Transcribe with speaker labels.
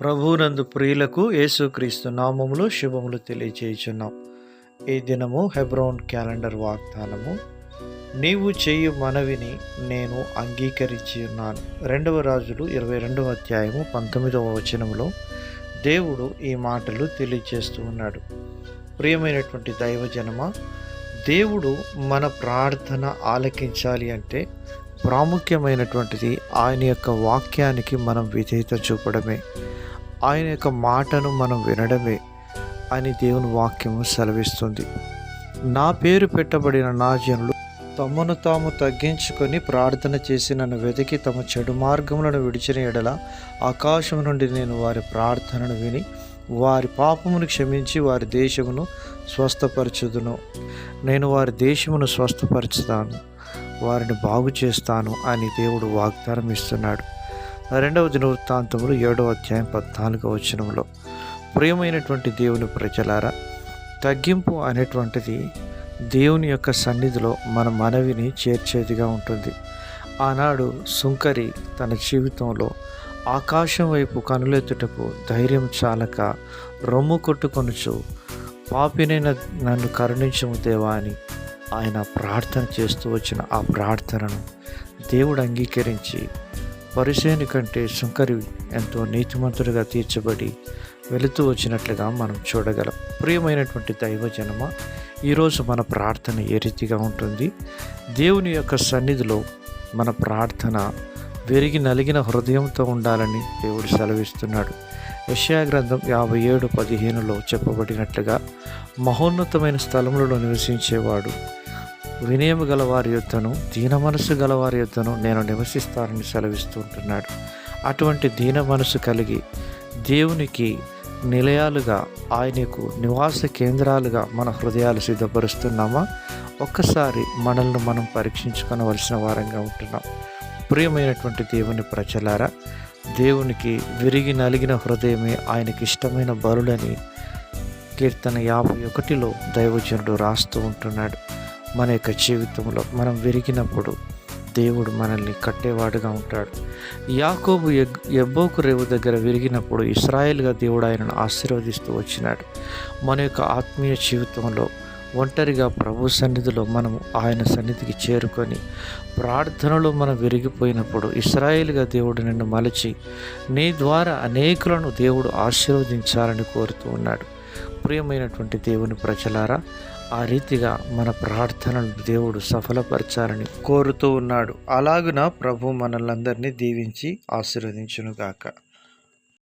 Speaker 1: ప్రభువునందు ప్రియులకు యేసుక్రీస్తు నామములు శుభములు తెలియజేయుచున్నాం ఈ దినము హెబ్రోన్ క్యాలెండర్ వాగ్దానము. నీవు చేయు మనవిని నేను అంగీకరించి ఉన్నాను రెండవ రాజులు ఇరవై రెండవ అధ్యాయము పంతొమ్మిదవ వచనములో దేవుడు ఈ మాటలు తెలియజేస్తూ ఉన్నాడు. ప్రియమైనటువంటి దైవజనమ దేవుడు మన ప్రార్థన ఆలకించాలి అంటే ప్రాముఖ్యమైనటువంటిది ఆయన యొక్క వాక్యానికి మనం విధేయత చూపడమే. ఆయన యొక్క మాటను మనం వినడమే అని దేవుని వాక్యము సెలవిస్తుంది. నా పేరు పెట్టబడిన నా జనులు తమను తాము తగ్గించుకొని ప్రార్థన చేసి నన్ను వెతికి తమ చెడు మార్గములను విడిచిన ఎడల ఆకాశం నుండి నేను వారి ప్రార్థనను విని వారి పాపమును క్షమించి వారి దేశమును స్వస్థపరచుదును. నేను వారి దేశమును స్వస్థపరచుతాను వారిని బాగు చేస్తాను అని దేవుడు వాగ్దానం ఇస్తున్నాడు రెండవ దినవృత్తాంతములు ఏడవ అధ్యాయం పద్నాలుగవ వచనంలో ప్రియమైనటువంటి దేవుని ప్రజలారా తగ్గింపు అనేటువంటిది దేవుని యొక్క సన్నిధిలో మన మనవిని చేర్చేదిగా ఉంటుంది. ఆనాడు సుంకరి తన జీవితంలో ఆకాశం వైపు కనులెత్తుటకు ధైర్యం చాలక రొమ్ము కొట్టుకొనుచు పాపినైన నన్ను కరుణించము దేవా అని ఆయన ప్రార్థన చేస్తూ వచ్చిన ఆ ప్రార్థనను దేవుడు అంగీకరించి పరిశేని కంటే శుంకరి ఎంతో నీతిమంతుడిగా తీర్చబడి వెళుతూ వచ్చినట్లుగా మనం చూడగలం. ప్రియమైనటువంటి దైవజనమ ఈరోజు మన ప్రార్థన ఏ రీతిగా ఉంటుంది? దేవుని యొక్క సన్నిధిలో మన ప్రార్థన విరిగి నలిగిన హృదయంతో ఉండాలని దేవుడు సెలవిస్తున్నాడు. యశయా గ్రంథం యాభై ఏడు పదిహేనులో చెప్పబడినట్లుగా మహోన్నతమైన స్థలములలో నివసించేవాడు వినయము గల వారి యొద్దను దీన మనసు గల వారి యొద్దను నేను నివసిస్తానని సెలవిస్తూ ఉంటున్నాడు. అటువంటి దీన మనసు కలిగి దేవునికి నిలయాలుగా ఆయనకు నివాస కేంద్రాలుగా మన హృదయాలు సిద్ధపరుస్తున్నామా? ఒక్కసారి మనల్ని మనం పరీక్షించుకొనవలసిన వారంగా ఉంటున్నాం. ప్రియమైనటువంటి దేవుని ప్రజలారా దేవునికి విరిగి నలిగిన హృదయమే ఆయనకి ఇష్టమైన బరులని కీర్తన యాభై ఒకటిలో దైవజనుడు రాస్తూ ఉంటున్నాడు. మన యొక్క జీవితంలో మనం విరిగినప్పుడు దేవుడు మనల్ని కట్టేవాడుగా ఉంటాడు. యాకోబు ఎగ్ ఎబ్బోకు రేవు దగ్గర విరిగినప్పుడు ఇస్రాయేల్గా దేవుడు ఆయనను ఆశీర్వదిస్తూ వచ్చినాడు. మన యొక్క ఆత్మీయ జీవితంలో ఒంటరిగా ప్రభు సన్నిధిలో మనము ఆయన సన్నిధికి చేరుకొని ప్రార్థనలో మనం విరిగిపోయినప్పుడు ఇస్రాయేల్గా దేవుడు నిన్ను మలచి నీ ద్వారా అనేకులను దేవుడు ఆశీర్వదించాలని కోరుతూ ఉన్నాడు. ప్రియమైనటువంటి దేవుని ప్రజలారా ఆ రీతిగా మన ప్రార్థనలు దేవుడు సఫలపరచాలని కోరుతూ ఉన్నాడు. అలాగున ప్రభు మనల్ందరినీ దీవించి ఆశీర్వదించునుగాక.